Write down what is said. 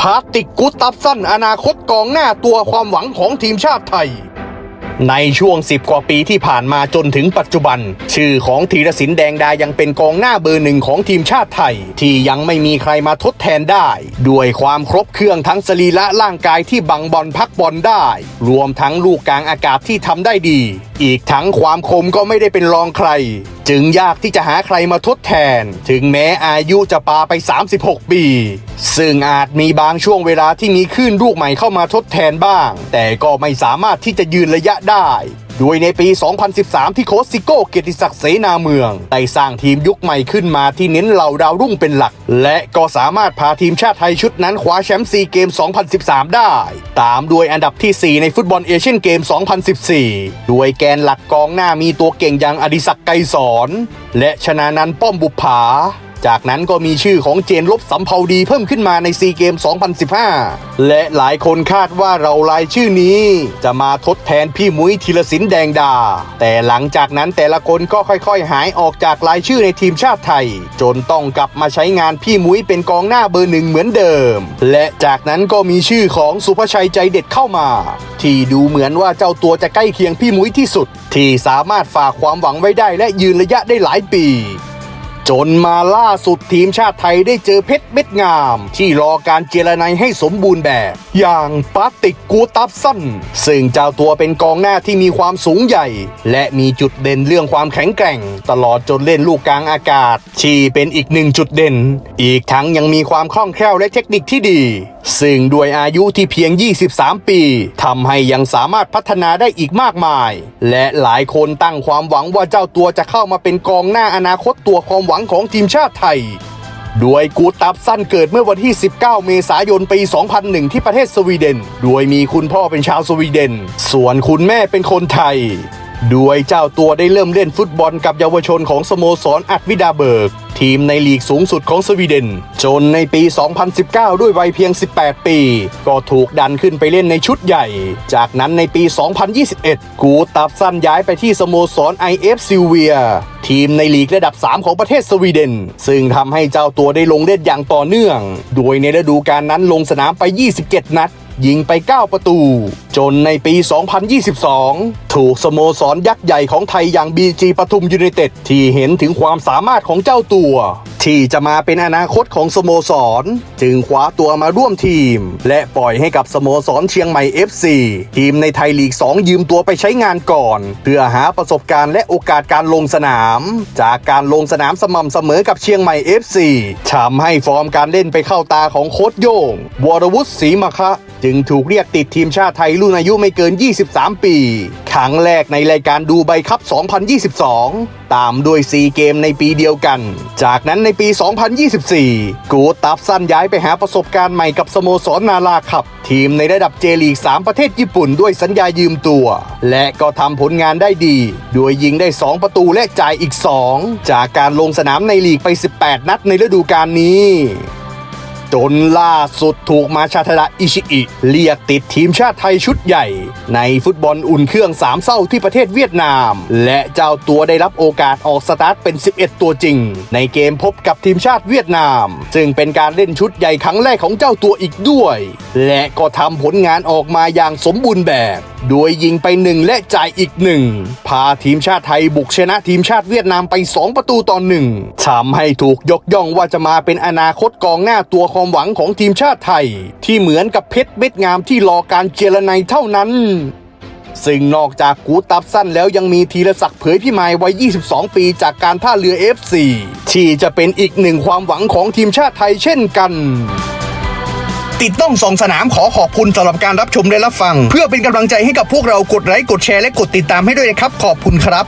พาติกกุตับสั้นอนาคตกองหน้าตัวความหวังของทีมชาติไทย ในช่วง 10 กว่าปีที่ผ่านมาจนถึงปัจจุบัน ชื่อของธีรศิลป์แดงดายังเป็นกองหน้าเบอร์หนึ่งของทีมชาติไทย ที่ยังไม่มีใครมาทดแทนได้ ด้วยความครบเครื่องทั้งสรีระร่างกายที่บังบอลพักบอลได้ รวมทั้งลูกกลางอากาศที่ทำได้ดี อีกทั้งความคมก็ไม่ได้เป็นรองใคร จึงยากที่จะหาใครมาทดแทน ถึงแม้อายุจะปาไป 36 ปี ซึ่งอาจมีบางช่วงเวลาที่มีคลื่นลูกใหม่เข้ามาทดแทนบ้าง แต่ก็ไม่สามารถที่จะยืนระยะได้ โดยในปี 2013 ที่โค้ชซิโก้เกียรติศักดิ์เสนาเมือง ได้สร้างทีมยุคใหม่ขึ้นมาที่เน้นเหล่าดาวรุ่งเป็นหลัก และก็สามารถพาทีมชาติไทยชุดนั้นคว้าแชมป์ซีเกม 2013 ได้ ตามด้วยอันดับที่ 4 ในฟุตบอลเอเชียนเกม 2014ด้วยแกนหลักกองหน้ามีตัวเก่งอย่างอดิศักดิ์ไกรสอน และชนะนันป้อมบุปผา จากนั้นก็มีชื่อของเจนลบสำเภาดีเพิ่มขึ้นมาในซีเกม 2015 และหลายคนคาดว่าเรารายชื่อนี้ จะมาทดแทนพี่มุ้ยธีรศิลป์แดงดา แต่หลังจากนั้นแต่ละคนก็ค่อยๆ หายออกจากรายชื่อในทีมชาติไทย จนต้องกลับมาใช้งานพี่มุ้ยเป็นกองหน้าเบอร์หนึ่งเหมือนเดิม และจากนั้นก็มีชื่อของสุภชัยใจเด็ดเข้ามา ที่ดูเหมือนว่าเจ้าตัวจะใกล้เคียงพี่มุ้ยที่สุด ที่สามารถฝากความหวังไว้ได้และยืนระยะได้หลายปี จนมาล่าสุดทีมชาติไทยได้เจอเพชรเม็ดงาม ที่รอการเจรไนายให้สมบูรณ์แบบ อย่างปาติกกูตับสั้นซึ่งเจ้าตัวเป็นกองหน้าที่มีความสูงใหญ่ และมีจุดเด่นเรื่องความแข็งแกร่ง ตลอดจนเล่นลูกกลางอากาศ ที่เป็นอีกหนึ่งจุดเด่น อีกทั้งยังมีความคล่องแคล่วและเทคนิคที่ดี ซึ่งด้วยอายุที่เพียง 23 ปีทำให้ยังสามารถพัฒนาได้อีกมากมาย และหลายคนตั้งความหวังว่าเจ้าตัวจะเข้ามาเป็นกองหน้าอนาคตตัวความหวังของทีมชาติไทยด้วยกูตับสั้นเกิดเมื่อวันที่ 19 เมษายนปี 2001 ที่ประเทศสวีเดน โดยมีคุณพ่อเป็นชาวสวีเดน ส่วนคุณแม่เป็นคนไทย ด้วยเจ้าตัวได้เริ่มเล่นฟุตบอลกับเยาวชนของสโมสรอัดวิดาเบิร์ก ทีมในลีกสูงสุดของสวีเดน จนในปี 2019 ด้วยวัยเพียง 18 ปี ก็ถูกดันขึ้นไปเล่นในชุดใหญ่ จากนั้นในปี 2021 กูตับสั้นย้ายไปที่สโมสร IF ซิลเวีย ทีมในลีกระดับ 3 ของประเทศสวีเดน ซึ่งทำให้เจ้าตัวได้ลงเล่นอย่างต่อเนื่อง โดยในฤดูกาลนั้นลงสนามไป 27 นัด ยิงไป 9 ประตู จนในปี 2022 ถูกสโมสรยักษ์ใหญ่ของไทยอย่างบีจีปทุมยูไนเต็ดที่เห็นถึงความสามารถของเจ้าตัว ที่จะมาเป็นอนาคตของสโมสร จึงคว้าตัวมาร่วมทีม และปล่อยให้กับสโมสรเชียงใหม่ FC ทีมในไทยลีก 2 ยืมตัวไปใช้งานก่อน เพื่อหาประสบการณ์และโอกาสการลงสนาม จากการลงสนามสม่ำเสมอกับเชียงใหม่ FC ทำให้ฟอร์มการเล่นไปเข้าตาของโค้ชโยงวรวุฒิศรีมะคะ จึงถูกเรียกติดทีมชาติไทยรุ่นอายุไม่เกิน 23 ปี ครั้งแรกในรายการดูไบคัพ 2022 ตามด้วย4เกมในปีเดียวกัน จากนั้นในปี 2024 กูตับสั้นย้ายไปหาประสบการณ์ใหม่กับสโมสรนาราขับ ทีมในระดับเจลีก 3 ประเทศญี่ปุ่นด้วยสัญญายืมตัว และก็ทำผลงานได้ดีโดยยิงได้ 2 ประตูและจ่ายอีก 2 จากการลงสนามในลีกไป 18 นัดในฤดูกาลนี้ จนล่าสุดถูกมาชาทระอิชิอิ เรียกติดทีมชาติไทยชุดใหญ่ ในฟุตบอลอุ่นเครื่องสามเศร้าที่ประเทศเวียดนาม และเจ้าตัวได้รับโอกาสออกสตาร์ทเป็น 11 ตัวจริง ในเกมพบกับทีมชาติเวียดนาม ซึ่งเป็นการเล่นชุดใหญ่ครั้งแรกของเจ้าตัวอีกด้วย และก็ทำผลงานออกมาอย่างสมบูรณ์แบบ โดยยิงไปหนึ่งและจ่ายอีกหนึ่งพาทีมชาติไทยบุกชนะทีมชาติเวียดนามไป 2 ประตูต่อหนึ่งทำให้ถูกยกย่องว่าจะมาเป็นอนาคตกองหน้าตัวความหวังของทีมชาติไทย ที่เหมือนกับเพชรเม็ดงามที่รอการเจรไนเท่านั้นซึ่งนอกจากกูตับสั้นแล้วยังมีธีรศักดิ์เผยพิมายวัย 22 ปีจากการท่าเรือ FC ที่จะเป็นอีกหนึ่งความหวังของทีมชาติไทยเช่นกัน ติดต้องสองสนามขอขอบคุณสำหรับการรับชมและรับฟัง เพื่อเป็นกำลังใจให้กับพวกเรากดไลค์กดแชร์และกดติดตามให้ด้วยนะครับ ขอบคุณครับ